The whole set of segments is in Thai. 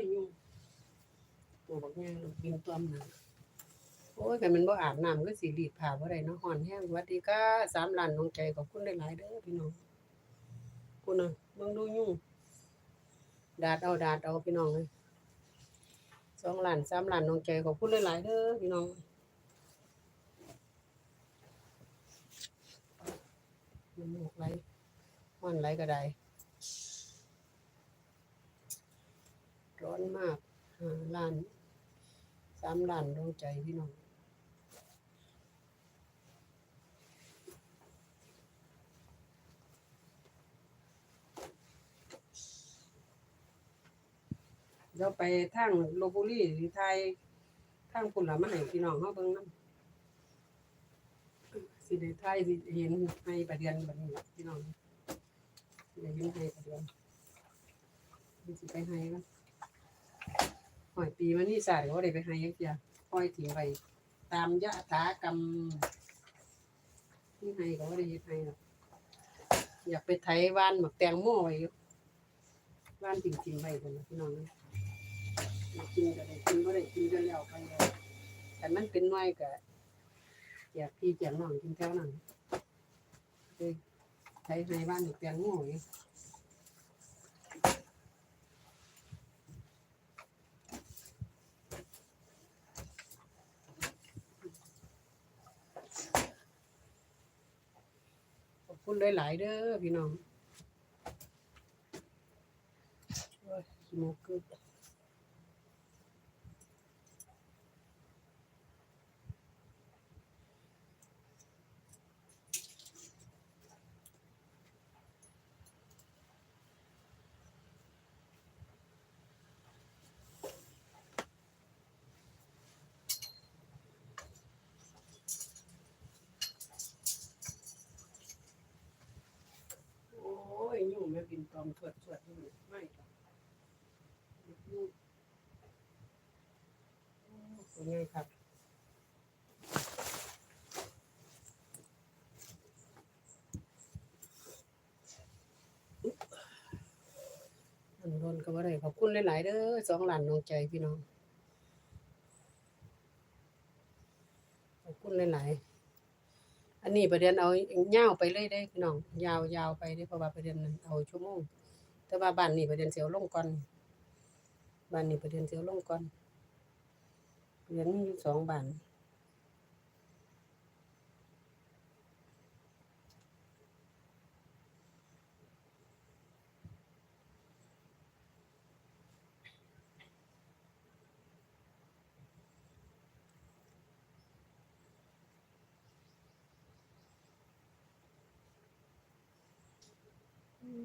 ยยุ่งตัวบักแง่ลูกบินตัวมหนโอ้ยแต่มันบ่อาบน้ำก็สิรีดผ้าบ่ได้เนาะฮ้อนแฮงสวัสดีค่ะสามล้านน้องใจขอบคุณหลายๆเด้อพี่น้องคุณน่ะเบิ่งดูยุ่งดาดเอาดาดเอาพี่น้องเอ้ยสองล้านสามล้านน้องใจขอบคุณหลายๆเด้อพี่น้องน้ำมูกไหลฮ้อนไหลก็ได้ อนมากหาล้านสามล้านดวงใจพี่น้องเราไปทางโลบุรีหรือไทยทางพุ่นละมาให้พี่น้องเฮาเบิ่งน้ำสิได้ไทยสิเห็นให้ประเดือนแบัดนี้พี่น้องสิได้เห็นให้ประเดือนสิไปให้กัน หอยปีมานี่สาดก็ได้ไปให้ยักเดียห้อยทิ้งไปตามยะถากรรมนี่ให้ก็บ่ได้เฮ็ดให้หรอกอยากไปไถว่านหมักแตงโมไว้อยู่ว่านจริงๆไว้พุ่นนะพี่น้องเอ้ยกินก็ได้กินก็ได้กินก็แล้วไปเลยแต่มันเป็นน้อยก็แจกพี่แจกน้องกินแถวนั้นเอ้ยใช้ในบ้านอีกแตงโง่อยู่ คุณหลายๆเด้อพี่น้องโอ้ยโมูกกึก โอ้ ยยุ่งแม่บินตอมถวดถวดอยู่ไม่หรอกยุ่งโอเป็นไงครับอันโดนก็บ่ได้ขอบคุณหลายๆเด้อสองหลานน้องใจพี่น้อง ขอบคุณหลายๆ อันนี้ประเด็นเอายาวไปเลยได้พี่น้องยาวยาวไปได้เพราะว่าประเด็นเอาชั่วโมงแต่ว่าบ้านนี้ประเด็นเสียวลงก่อนบ้านนี้ประเด็นเสียวลงก่อนประเด็นมีอยู่สองบ้าน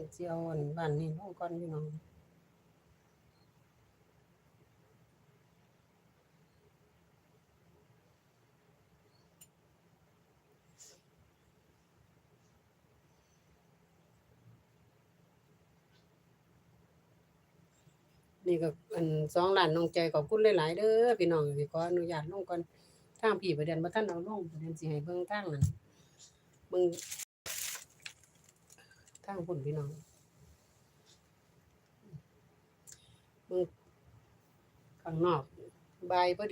เฮ็ดสิเอาอันบ้านนี้ลงก่อนพี่น้องนี่ก็อันสองล้านน้องใจขอบคุณหลาย ๆเด้อพี่น้องสิขออนุญาตลงก่อนทางพี่ประเด็นบ่ทันเอาลงประเด็นสิให้เบิ่งทางนั้นเบิ่งางพุ่นพี่น้องเบิ่งข้างนอกบายพอดี